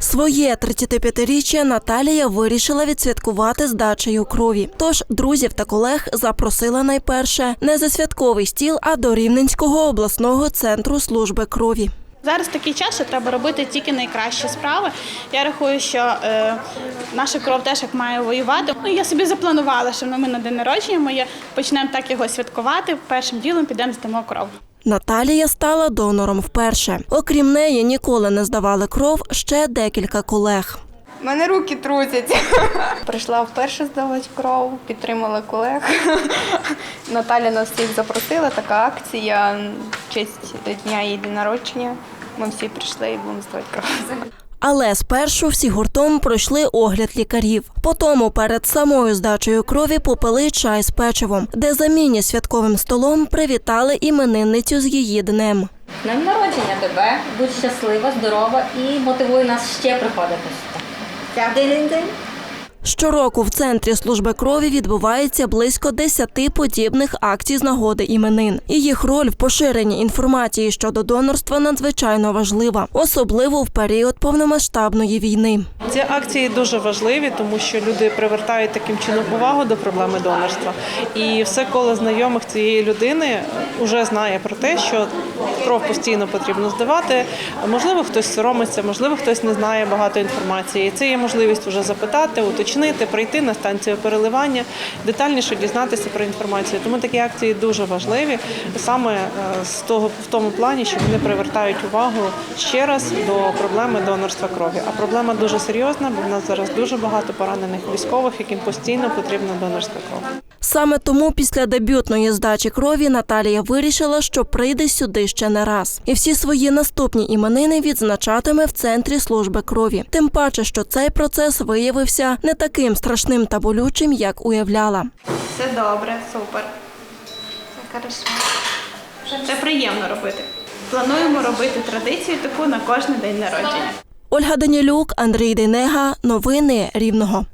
Своє 35-річчя Наталія вирішила відсвяткувати здачею крові. Тож друзів та колег запросила найперше не за святковий стіл, а до Рівненського обласного центру служби крові. Зараз такий час, що треба робити тільки найкращі справи. Я рахую, що е, наша кров теж як має воювати. Ну я собі запланувала, що ми на день народження моє почнемо так його святкувати. Першим ділом підемо здамо кров. Наталія стала донором вперше. Окрім неї, ніколи не здавали кров ще декілька колег. У мене руки трусяться. Прийшла вперше здавати кров, підтримала колег. Наталя нас всіх запросила, така акція в честь дня її день народження. Ми всі прийшли і будемо здавати кров. Але спершу всі гуртом пройшли огляд лікарів. Потому перед самою здачею крові попили чай з печивом, де заміні святковим столом привітали іменинницю з її днем. З Днем народження тебе, будь щаслива, здорова і мотивуй нас ще приходити сюди. Дякую. Щороку в центрі служби крові відбувається близько 10 подібних акцій з нагоди іменин. І їх роль в поширенні інформації щодо донорства надзвичайно важлива, особливо в період повномасштабної війни. Ці акції дуже важливі, тому що люди привертають таким чином увагу до проблеми донорства. І все коло знайомих цієї людини вже знає про те, що кров постійно потрібно здавати. Можливо, хтось соромиться, можливо, хтось не знає багато інформації. Це є можливість вже запитати, уточнити, прийти на станцію переливання, детальніше дізнатися про інформацію. Тому такі акції дуже важливі саме е, з того в тому плані, що вони привертають увагу ще раз до проблеми донорства крові. А проблема дуже серйозна, бо в нас зараз дуже багато поранених військових, яким постійно потрібна донорська кров. Саме тому після дебютної здачі крові Наталія вирішила, що прийде сюди ще не раз, і всі свої наступні іменини відзначатиме в центрі служби крові. Тим паче, що цей процес виявився не таким страшним та болючим, як уявляла. Все добре, супер. Хорошо. Це приємно робити. Плануємо робити традицію таку на кожен день народження. Ольга Данілюк, Андрій Дейнега. Новини Рівного.